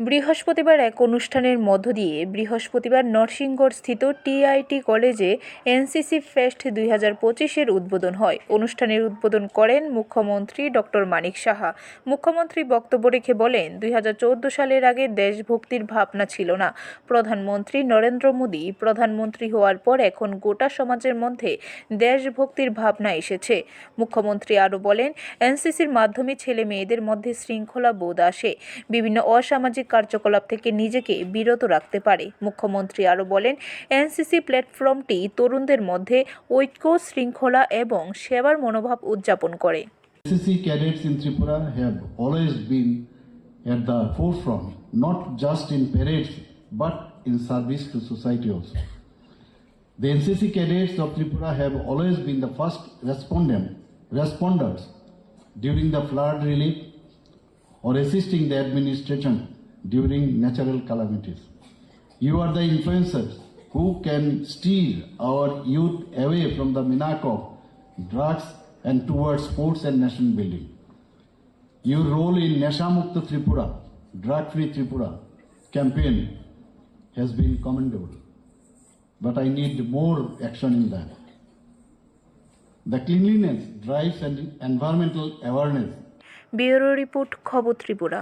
বৃহস্পতিবার এক অনুষ্ঠানের মধ্য দিয়ে বৃহস্পতিবার নরসিংগড় স্থিত টিআইটি কলেজে এনসিসি ফেস্ট দুই হাজার পঁচিশের উদ্বোধন হয়। অনুষ্ঠানের উদ্বোধন করেন মুখ্যমন্ত্রী ডক্টর মানিক সাহা। মুখ্যমন্ত্রী বক্তব্য রেখে বলেন, দুই হাজার চোদ্দ সালের আগে দেশভক্তির ভাবনা ছিল না। প্রধানমন্ত্রী নরেন্দ্র মোদী প্রধানমন্ত্রী হওয়ার পর এখন গোটা সমাজের মধ্যে দেশভক্তির ভাবনা এসেছে। মুখ্যমন্ত্রী আরও বলেন, এনসিসির মাধ্যমে ছেলে মেয়েদের মধ্যে শৃঙ্খলা বোধ আসে। বিভিন্ন অসামাজিক কার্যকলাপ থেকে নিজেকে বিরত রাখতে পারে মুখ্যমন্ত্রী আরও বলেন এনসিসি প্ল্যাটফর্মটি তরুণদের মধ্যে ঐক্য শৃঙ্খলা এবং সেবার মনোভাব উদযাপন করে NCC cadets in Tripura have always been at the forefront, not just in parades, but in service to society also. The NCC cadets of Tripura have always been the first respondent, responders during the flood relief or assisting the administration during natural calamities. You are the influencers who can steer our youth away from the minac of drugs and towards sports and nation building. Your role in Nasha Mukta Tripura, Drug Free Tripura campaign has been commendable. But I need more action in that. The cleanliness drives and environmental awareness bureau report খবর ত্রিপুরা